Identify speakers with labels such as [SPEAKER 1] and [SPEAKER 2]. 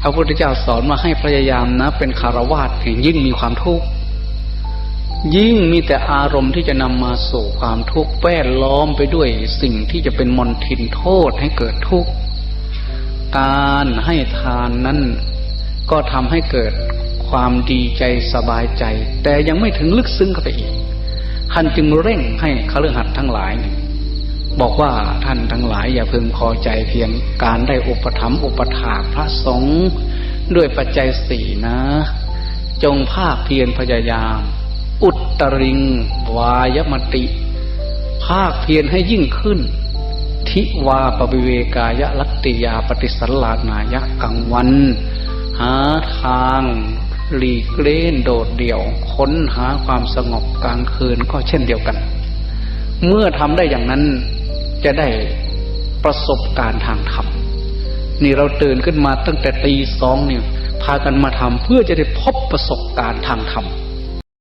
[SPEAKER 1] พระพุทธเจ้าสอนมาให้พยายามนะ เป็นคารวาสยิ่งมีความทุกข์ยิ่งมีแต่อารมณ์ที่จะนำมาสู่ความทุกข์แวดล้อมไปด้วยสิ่งที่จะเป็นมลทินโทษให้เกิดทุกข์การให้ทานนั้น ก็ทำให้เกิดความดีใจสบายใจ แต่ยังไม่ถึงลึกซึ้งเข้าไปอีกท่านจึงเร่งให้คฤหัสถ์ทั้งหลาย บอกว่าท่านทั้งหลายอย่าพึงพอใจเพียงการได้อุปถัมภ์อุปถากพระสงฆ์ด้วยปัจจัยสี่นะ จงภาคเพียรพยายาม อุตริง วายมติ ภาคเพียรให้ยิ่งขึ้น ทิวาปวิเวกายลัตติยาปฏิสัลลานายะกังวัน หาทางหลีกเล่นโดดเดี่ยว ค้นหาความสงบกลางคืนก็เช่นเดียวกัน เมื่อทำได้อย่างนั้น จะได้ประสบการณ์ทางธรรมนี่เราตื่นขึ้นมาตั้งแต่ตีสองเนี่ยพากันมาทำเพื่อจะได้พบประสบการณ์ทางธรรม